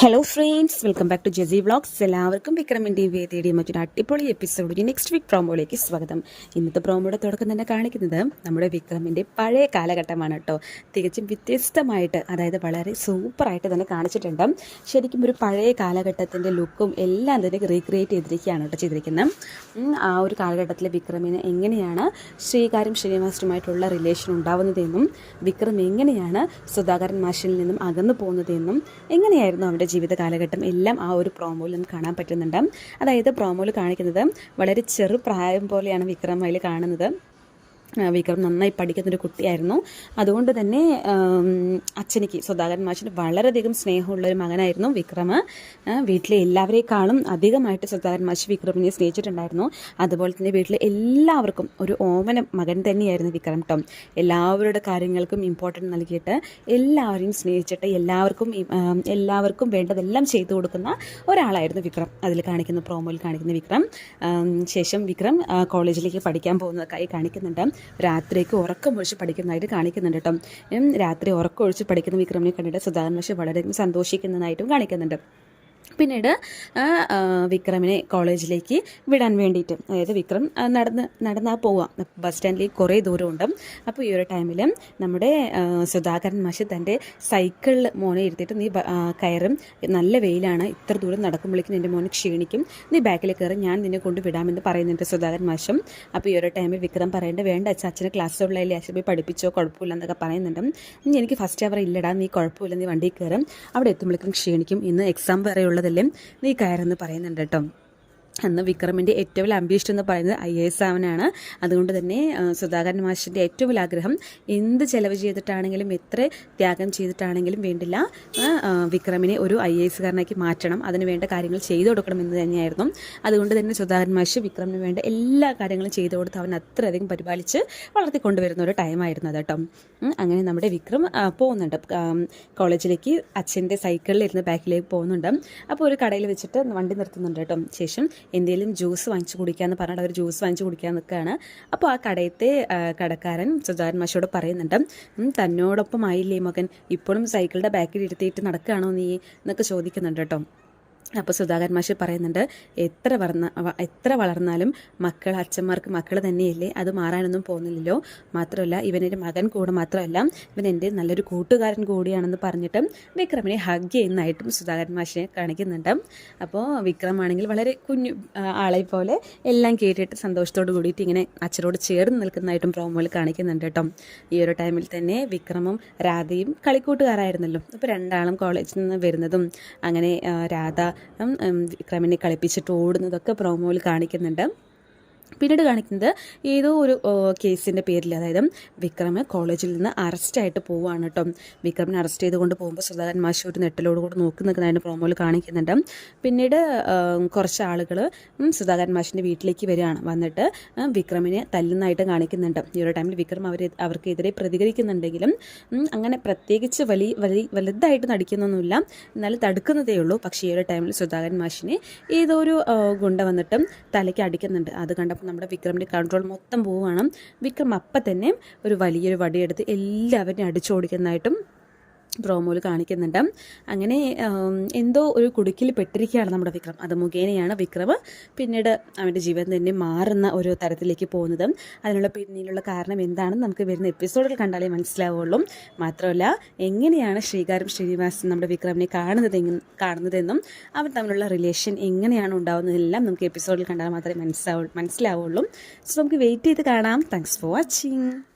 Hello friends welcome back to JC vlogs എല്ലാവർക്കും വിക്രമിന്റെ വേദിയുടെ മറ്റൊരു അടിപൊളി എപ്പിസോഡ് നെക്സ്റ്റ് വീക്ക് പ്രോമോയിലേക്ക് സ്വാഗതം. ഇന്നത്തെ പ്രോമോയുടെ തുടക്കം തന്നെ കാണിക്കുന്നത് നമ്മുടെ വിക്രമിന്റെ പഴയ കാലഘട്ടമാണ് കേട്ടോ. തികച്ചും വ്യത്യസ്തമായിട്ട് അതായത് വളരെ സൂപ്പറായിട്ട് തന്നെ കാണിച്ചിട്ടുണ്ട്. ശരിക്കും ഒരു പഴയ കാലഘട്ടത്തിന്റെ ലുക്കും എല്ലാം തന്നെ റീക്രിയേറ്റ് ചെയ്തിരിക്കുകയാണ് കേട്ടോ ചെയ്തിരിക്കുന്നത്. ആ ഒരു കാലഘട്ടത്തിലെ വിക്രമിന് എങ്ങനെയാണ് ശ്രീകാര്യം ശ്രീനിവാസനുമായിട്ടുള്ള റിലേഷൻ ഉണ്ടാവുന്നതെന്നും വിക്രം എങ്ങനെയാണ് സുധാകരൻ മാഷിൽ നിന്നും അകന്നു പോകുന്നതെന്നും എങ്ങനെയായിരുന്നു അവന്റെ ജീവിത കാലഘട്ടം എല്ലാം ആ ഒരു പ്രോമോയിൽ നമുക്ക് കാണാൻ പറ്റുന്നുണ്ട്. അതായത് പ്രോമോയിൽ കാണിക്കുന്നത് വളരെ ചെറു പ്രായം പോലെയാണ് വിക്രം അതിൽ കാണുന്നത്. വിക്രം നന്നായി പഠിക്കുന്നൊരു കുട്ടിയായിരുന്നു. അതുകൊണ്ട് തന്നെ അച്ഛനിക്ക് സുധാകരൻ മാഷിന് വളരെയധികം സ്നേഹമുള്ള ഒരു മകനായിരുന്നു വിക്രം വീട്ടിലെ എല്ലാവരെക്കാളും അധികമായിട്ട് സുധാകരൻ മാഷ് വിക്രമിനെ സ്നേഹിച്ചിട്ടുണ്ടായിരുന്നു. അതുപോലെ തന്നെ വീട്ടിലെ എല്ലാവർക്കും ഒരു ഓമന മകൻ തന്നെയായിരുന്നു വിക്രം ടോം എല്ലാവരുടെ കാര്യങ്ങൾക്കും ഇമ്പോർട്ടന്റ് നൽകിയിട്ട് എല്ലാവരെയും സ്നേഹിച്ചിട്ട് എല്ലാവർക്കും എല്ലാവർക്കും വേണ്ടതെല്ലാം ചെയ്തു കൊടുക്കുന്ന ഒരാളായിരുന്നു വിക്രം. അതിൽ കാണിക്കുന്ന പ്രോമോയിൽ കാണിക്കുന്ന വിക്രം. ശേഷം വിക്രം കോളേജിലേക്ക് പഠിക്കാൻ പോകുന്നതൊക്കെ കാണിക്കുന്നുണ്ട്. രാത്രിക്ക് ഉറക്കം ഒഴിച്ച് പഠിക്കുന്നതായിട്ട് കാണിക്കുന്നുണ്ട് കേട്ടോ. രാത്രി ഉറക്കം ഒഴിച്ച് പഠിക്കുന്ന വിക്രമിനെ കണ്ടിട്ട് സുധാകരൻ പക്ഷേ വളരെയധികം സന്തോഷിക്കുന്നതായിട്ടും കാണിക്കുന്നുണ്ട്. പിന്നീട് വിക്രമിനെ കോളേജിലേക്ക് വിടാൻ വേണ്ടിയിട്ട്. അതായത് വിക്രം നടന്ന് നടന്നാൽ പോവാം. ബസ് സ്റ്റാൻഡിലേക്ക് കുറേ ദൂരമുണ്ട്. അപ്പോൾ ഈ ഒരു ടൈമിൽ നമ്മുടെ സുധാകരൻ മാഷ് തന്റെ സൈക്കിളിൽ മോനെ ഇരുത്തിയിട്ട് നീ കയറും. നല്ല വെയിലാണ്. ഇത്ര ദൂരം നടക്കുമ്പോഴേക്കും എന്റെ മോനെ ക്ഷീണിക്കും. നീ ബാക്കിൽ കയറി. ഞാൻ നിന്നെ കൊണ്ട് വിടാമെന്ന് പറയുന്നുണ്ട് സുധാകരൻ മാഷും. അപ്പോൾ ഈ ഒരു ടൈമിൽ വിക്രം പറയേണ്ട വേണ്ട അച്ഛനെ ക്ലാസ്സിലുള്ള ഉള്ളതിൽ അച്ഛൻ പോയി പഠിപ്പിച്ചോ കുഴപ്പമില്ല എന്നൊക്കെ പറയുന്നുണ്ട്. എനിക്ക് ഫസ്റ്റ് അവർ ഇല്ലടാ നീ കുഴപ്പമില്ല നീ വണ്ടിയിൽ കയറും. അവിടെ എത്തുമ്പോഴേക്കും ക്ഷീണിക്കും. ഇന്ന് എക്സാം വരെ ഉള്ളതല്ലേ നീ കയറെന്ന് പറയുന്നുണ്ട് കേട്ടോ. അന്ന് വിക്രമിന്റെ ഏറ്റവും അംബീഷൻ എന്ന് പറയുന്നത് ഐ എ എസ് ആവനാണ്. അതുകൊണ്ട് തന്നെ സുധാകരൻ മാഷിന്റെ ഏറ്റവും ആഗ്രഹം എന്ത് ചെലവ് ചെയ്തിട്ടാണെങ്കിലും എത്ര ത്യാഗം ചെയ്തിട്ടാണെങ്കിലും വേണ്ടില്ല വിക്രമിനെ ഒരു ഐ എ എസ്കാരനാക്കി മാറ്റണം. അതിന് വേണ്ട കാര്യങ്ങൾ ചെയ്തു കൊടുക്കണം എന്ന് തന്നെയായിരുന്നു. അതുകൊണ്ട് തന്നെ സുധാകരൻ മാഷ് വിക്രമിന് വേണ്ട എല്ലാ കാര്യങ്ങളും ചെയ്തു കൊടുത്ത് അവൻ അത്രയധികം പരിപാലിച്ച് വളർത്തിക്കൊണ്ടുവരുന്ന ഒരു ടൈമായിരുന്നു അത് കേട്ടോ. അങ്ങനെ നമ്മുടെ വിക്രം പോകുന്നുണ്ട്. കോളേജിലേക്ക് അച്ഛന്റെ സൈക്കിളിൽ ഇരുന്ന് ബാക്കിലേക്ക് പോകുന്നുണ്ട്. അപ്പോൾ ഒരു കടയിൽ വെച്ചിട്ട് വണ്ടി നിർത്തുന്നുണ്ട് കേട്ടോ. ശേഷം എന്തെങ്കിലും ജ്യൂസ് വാങ്ങിച്ചു കുടിക്കാമെന്ന് പറഞ്ഞിട്ട് അവർ ജ്യൂസ് വാങ്ങിച്ചു കുടിക്കാൻ നിൽക്കുകയാണ് അപ്പോൾ ആ കടയത്തെ കടക്കാരൻ സുജാരൻ മാഷോട് പറയുന്നുണ്ട് "ഉം, തന്നോടൊപ്പം ആയില്ലേ മകൻ? ഇപ്പോഴും സൈക്കിളിന്റെ ബാക്കിൽ ഇരുത്തിയിട്ട് നടക്കുകയാണോ നീ? എന്നൊക്കെ ചോദിക്കുന്നുണ്ട് കേട്ടോ. അപ്പോൾ സുധാകരൻ മാഷി പറയുന്നുണ്ട് എത്ര വളർന്ന എത്ര വളർന്നാലും മക്കൾ അച്ഛന്മാർക്ക് മക്കൾ തന്നെയല്ലേ അത് മാറാനൊന്നും പോകുന്നില്ലല്ലോ. മാത്രമല്ല ഇവനൊരു മകൻ കൂടെ മാത്രമല്ല ഇവൻ എന്റെ നല്ലൊരു കൂട്ടുകാരൻ കൂടിയാണെന്ന് പറഞ്ഞിട്ട് വിക്രമിനെ ഹഗ് ചെയ്യുന്നതായിട്ടും സുധാകരൻ മാഷിനെ കാണിക്കുന്നുണ്ട്. അപ്പോൾ വിക്രമാണെങ്കിൽ വളരെ കുഞ്ഞു ആളെ പോലെ എല്ലാം കേട്ടിട്ട് സന്തോഷത്തോട് കൂടിയിട്ട് ഇങ്ങനെ അച്ഛനോട് ചേർന്ന് നിൽക്കുന്നതായിട്ടും പ്രോമോയിൽ കാണിക്കുന്നുണ്ട് കേട്ടോ. ഈ ഒരു ടൈമിൽ തന്നെ വിക്രമും രാധയും കളിക്കൂട്ടുകാരായിരുന്നല്ലോ. അപ്പോൾ രണ്ടാളും കോളേജിൽ നിന്ന് വരുന്നതും അങ്ങനെ രാധ ഉം, കളിപ്പിച്ചിട്ട് ഓടുന്നതൊക്കെ പ്രോമോയിൽ കാണിക്കുന്നുണ്ട്. പിന്നീട് കാണിക്കുന്നത് ഏതോ ഒരു കേസിന്റെ പേരിൽ അതായത് വിക്രമ് കോളേജിൽ നിന്ന് അറസ്റ്റായിട്ട് പോവുകയാണ് കേട്ടോ വിക്രമിനെ അറസ്റ്റ് ചെയ്തുകൊണ്ട് പോകുമ്പോൾ സുധാകരൻ മാഷി ഒരു നെട്ടിലോട് കൂടെ നോക്കി നിൽക്കുന്നതിന്റെ പ്രോമോയിൽ കാണിക്കുന്നുണ്ട്. പിന്നീട് കുറച്ച് ആളുകൾ സുധാകരൻ മാഷിന്റെ വീട്ടിലേക്ക് വരികയാണ്. വന്നിട്ട് വിക്രമിനെ തല്ലുന്നതായിട്ട് കാണിക്കുന്നുണ്ട്. ഈ ഒരു ടൈമിൽ വിക്രം അവർ അവർക്കെതിരെ പ്രതികരിക്കുന്നുണ്ടെങ്കിലും അങ്ങനെ പ്രത്യേകിച്ച് വലിയ വലിയ വലുതായിട്ട് നടിക്കുന്നൊന്നുമില്ല. എന്നാലും തടുക്കുന്നതേ ഉള്ളൂ. പക്ഷേ ഈ ഒരു ടൈമിൽ സുധാകരൻ മാഷിനെ ഏതോ ഒരു ഗുണ്ട വന്നിട്ട് തലയ്ക്ക് അടിക്കുന്നുണ്ട്. അത് കണ്ടപ്പോൾ നമ്മുടെ വിക്രമിന്റെ കൺട്രോൾ മൊത്തം പോവുകയാണ്. വിക്രം അപ്പം തന്നെ ഒരു വലിയൊരു വടിയെടുത്ത് എല്ലാവരെയും അടിച്ചോടിക്കുന്നതായിട്ടും പ്രോമോയിൽ കാണിക്കുന്നുണ്ട്. അങ്ങനെ എന്തോ ഒരു കുടുക്കിൽ പെട്ടിരിക്കുകയാണ് നമ്മുടെ വിക്രം. അത് മുഖേനയാണ് വിക്രം പിന്നീട് അവന്റെ ജീവിതം തന്നെ മാറുന്ന ഒരു തരത്തിലേക്ക് പോകുന്നത്. അതിനുള്ള പിന്നിലുള്ള കാരണം എന്താണെന്ന് നമുക്ക് വരുന്ന എപ്പിസോഡിൽ കണ്ടാലേ മനസ്സിലാവുള്ളൂ. മാത്രമല്ല എങ്ങനെയാണ് ശ്രീകാരം ശ്രീനിവാസൻ നമ്മുടെ വിക്രമിനെ കാണുന്നത് കാണുന്നതെന്നും അവർ തമ്മിലുള്ള റിലേഷൻ എങ്ങനെയാണ് ഉണ്ടാകുന്നതെല്ലാം നമുക്ക് എപ്പിസോഡിൽ കണ്ടാൽ മാത്രമേ മനസ്സിലാവുള്ളൂ മനസ്സിലാവുള്ളൂ. സോ നമുക്ക് വെയിറ്റ് ചെയ്ത് കാണാം. Thanks for watching